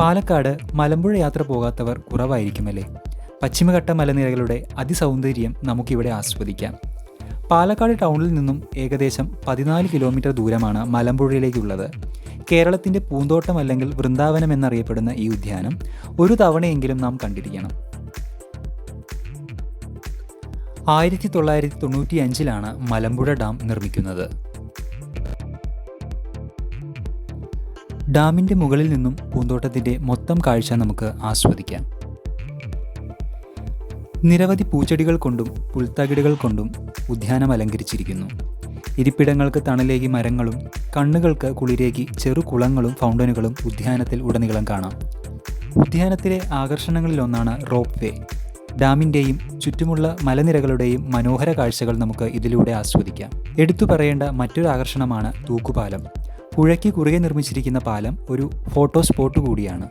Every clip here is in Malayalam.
പാലക്കാട് മലമ്പുഴ യാത്ര പോകാത്തവർ കുറവായിരിക്കുമല്ലേ? പശ്ചിമഘട്ട മലനിരകളുടെ അതിസൗന്ദര്യം നമുക്കിവിടെ ആസ്വദിക്കാം. പാലക്കാട് ടൗണിൽ നിന്നും ഏകദേശം പതിനാല് കിലോമീറ്റർ ദൂരമാണ് മലമ്പുഴയിലേക്കുള്ളത്. കേരളത്തിന്റെ പൂന്തോട്ടം അല്ലെങ്കിൽ വൃന്ദാവനം എന്നറിയപ്പെടുന്ന ഈ ഉദ്യാനം ഒരു തവണയെങ്കിലും നാം കണ്ടിരിക്കണം. ആയിരത്തി തൊള്ളായിരത്തി തൊണ്ണൂറ്റി അഞ്ചിലാണ് മലമ്പുഴ ഡാം നിർമ്മിക്കുന്നത്. ഡാമിന്റെ മുകളിൽ നിന്നും പൂന്തോട്ടത്തിന്റെ മൊത്തം കാഴ്ച നമുക്ക് ആസ്വദിക്കാം. നിരവധി പൂച്ചെടികൾ കൊണ്ടും പുൽത്തകിടുകൾ കൊണ്ടും ഉദ്യാനം അലങ്കരിച്ചിരിക്കുന്നു. ഇരിപ്പിടങ്ങൾക്ക് തണലേകി മരങ്ങളും കണ്ണുകൾക്ക് കുളിരേകി ചെറു കുളങ്ങളും ഫൗണ്ടനുകളും ഉദ്യാനത്തിൽ ഉടനീളം കാണാം. ഉദ്യാനത്തിലെ ആകർഷണങ്ങളിലൊന്നാണ് റോപ്പ് വേ. ഡാമിന്റെയും ചുറ്റുമുള്ള മലനിരകളുടെയും മനോഹര കാഴ്ചകൾ നമുക്ക് ഇതിലൂടെ ആസ്വദിക്കാം. എടുത്തു പറയേണ്ട മറ്റൊരു ആകർഷണമാണ് തൂക്കുപാലം. പുഴയ്ക്ക് കുറുകെ നിർമ്മിച്ചിരിക്കുന്ന പാലം ഒരു ഫോട്ടോ സ്പോട്ട് കൂടിയാണ്.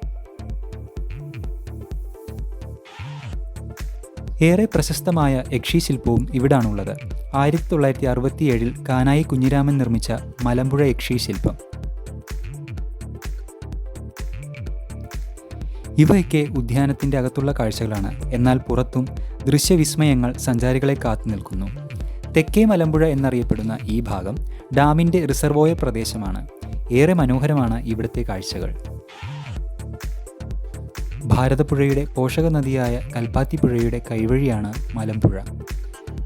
ഏറെ പ്രശസ്തമായ യക്ഷി ശില്പവും ഇവിടാണുള്ളത്. ആയിരത്തി തൊള്ളായിരത്തി അറുപത്തിയേഴിൽ കാനായി കുഞ്ഞിരാമൻ നിർമ്മിച്ച മലമ്പുഴ യക്ഷി ശില്പം ഇവയൊക്കെ ഉദ്യാനത്തിന്റെ അകത്തുള്ള കാഴ്ചകളാണ്. എന്നാൽ പുറത്തും ദൃശ്യവിസ്മയങ്ങൾ സഞ്ചാരികളെ കാത്തു നിൽക്കുന്നു. തെക്കേ മലമ്പുഴ എന്നറിയപ്പെടുന്ന ഈ ഭാഗം ഡാമിന്റെ റിസർവോയർ പ്രദേശമാണ്. ഏറെ മനോഹരമാണ് ഇവിടുത്തെ കാഴ്ചകൾ. ഭാരതപ്പുഴയുടെ പോഷക നദിയായ കൽപ്പാത്തിപ്പുഴയുടെ കൈവഴിയാണ് മലമ്പുഴ.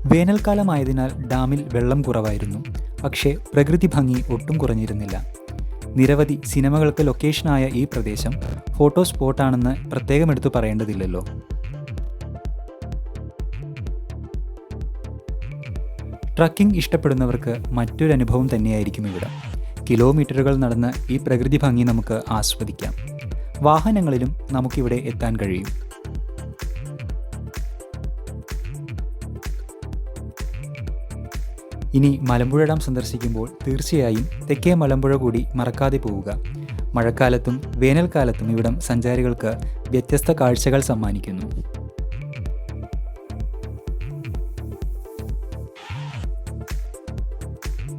വേനൽക്കാലമായതിനാൽ ഡാമിൽ വെള്ളം കുറവായിരുന്നു. പക്ഷേ പ്രകൃതി ഭംഗി ഒട്ടും കുറഞ്ഞിരുന്നില്ല. നിരവധി സിനിമകൾക്ക് ലൊക്കേഷനായ ഈ പ്രദേശം ഫോട്ടോ സ്പോട്ടാണെന്ന് പ്രത്യേകം എടുത്തു പറയേണ്ടതില്ലല്ലോ. ട്രക്കിംഗ് ഇഷ്ടപ്പെടുന്നവർക്ക് മറ്റൊരു അനുഭവം തന്നെയായിരിക്കും ഇവിടെ. കിലോമീറ്ററുകൾ നടന്ന് ഈ പ്രകൃതി ഭംഗി നമുക്ക് ആസ്വദിക്കാം. വാഹനങ്ങളിലും നമുക്കിവിടെ എത്താൻ കഴിയും. ഇനി മലമ്പുഴ ഡാം സന്ദർശിക്കുമ്പോൾ തീർച്ചയായും തെക്കേ മലമ്പുഴ കൂടി മറക്കാതെ പോവുക. മഴക്കാലത്തും വേനൽക്കാലത്തും ഇവിടം സഞ്ചാരികൾക്ക് വ്യത്യസ്ത കാഴ്ചകൾ സമ്മാനിക്കുന്നു.